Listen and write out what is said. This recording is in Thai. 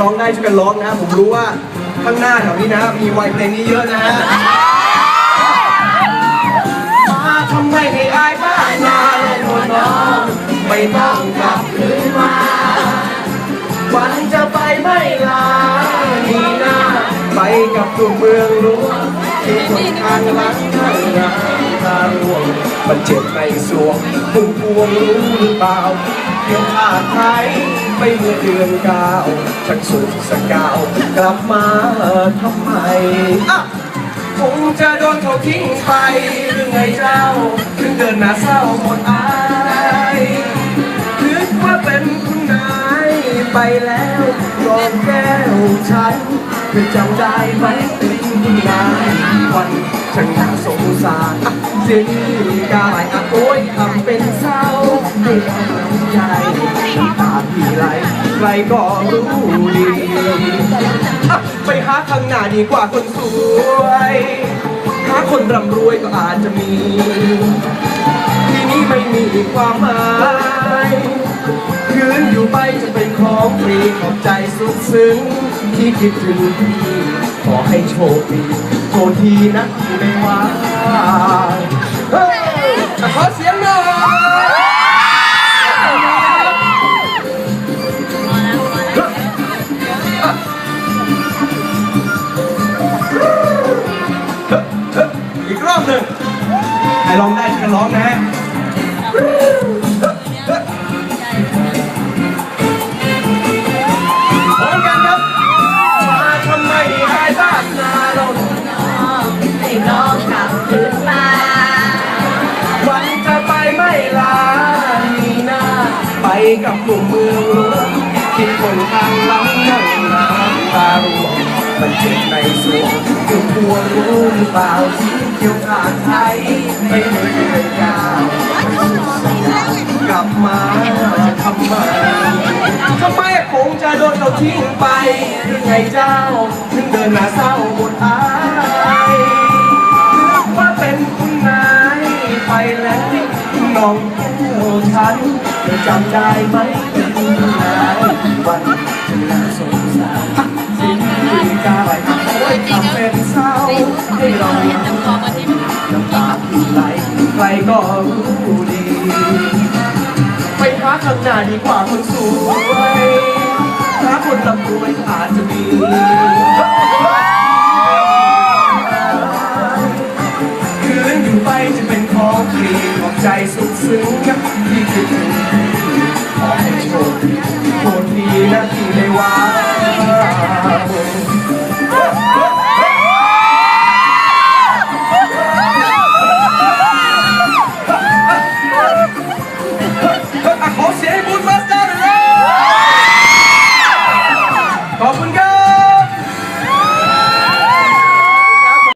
ร้องได้ช่วยกันร้องนะ ผมรู้ว่าข้างหน้าแถวนี้นะ มีวัยเพลงนี้เยอะนะฮะมาทำไมให้อายบ้านนาลงหัวน้องไม่ต้องกลับคืนมาวันจะไปไม่ลานีหน้าไปกับตัวเมืองหลวงที่คนทางหลังทางงานทางหลวงมันเจ็บในสวงพุ่งพวงรู้หรือเปล่าเพียงขาดไทยไปเมื่อเดือนเก้าชักสุดสกาวกลับมาทำไมอะคงจะโดนเขาทิ้งไปหรือไงเจ้า ถึงเดินหน้าเศร้าหมดอายนึกว่าเป็นคุณนายไปแล้วรอนแก้วฉันเธอจำได้ไหมเป็นคุณนายวันฉันารอะเสีกายอะโอยทำเป็นเศร้าให้กำลังใจตาพี่ไหลใครก็รู้ดีอะไปหาข้างหน้าดีกว่าคนสวย หาคนร่ำรวยก็อาจจะมี ที่นี้ไม่มีความหมายคืนอยู่ไปจะเป็นของฟรีขอบใจสุดซึ้ง ที่คิดถึงพี่ขอให้โชคดีโทษทีนะที่ไม่ว่า ขอเสียงหน่อยอีกรอบหนึ่งใครร้องได้ช่วยกันร้องนะ กับกลุ่มเมืองหลวงที่คนทางหลังนั่งน้ำตาร่วงมันเจ็บในสวงคือพวงรู้หรือเปล่าที่เกี่ยวขาดไทยไม่เคยเลยยาวกลับมาทำไมทำไมคงจะโดนเราทิ้งไปหรือไงเจ้าถึงเดินหน้าเศร้าหมดอายนึกว่าเป็นคุณนายไปแล้วน้องแก้วฉัน เธอจำได้ไหมเป็นคุณนายวันฉันน่าสงสารสิ่งที่กายโอ้ยทำเป็นเศร้าให้เราน้ำตาที่ไหลใครก็รู้ดี ไปหาข้างหน้าดีกว่าคนสวยหาคนลำรวยอาน ไม่ว่า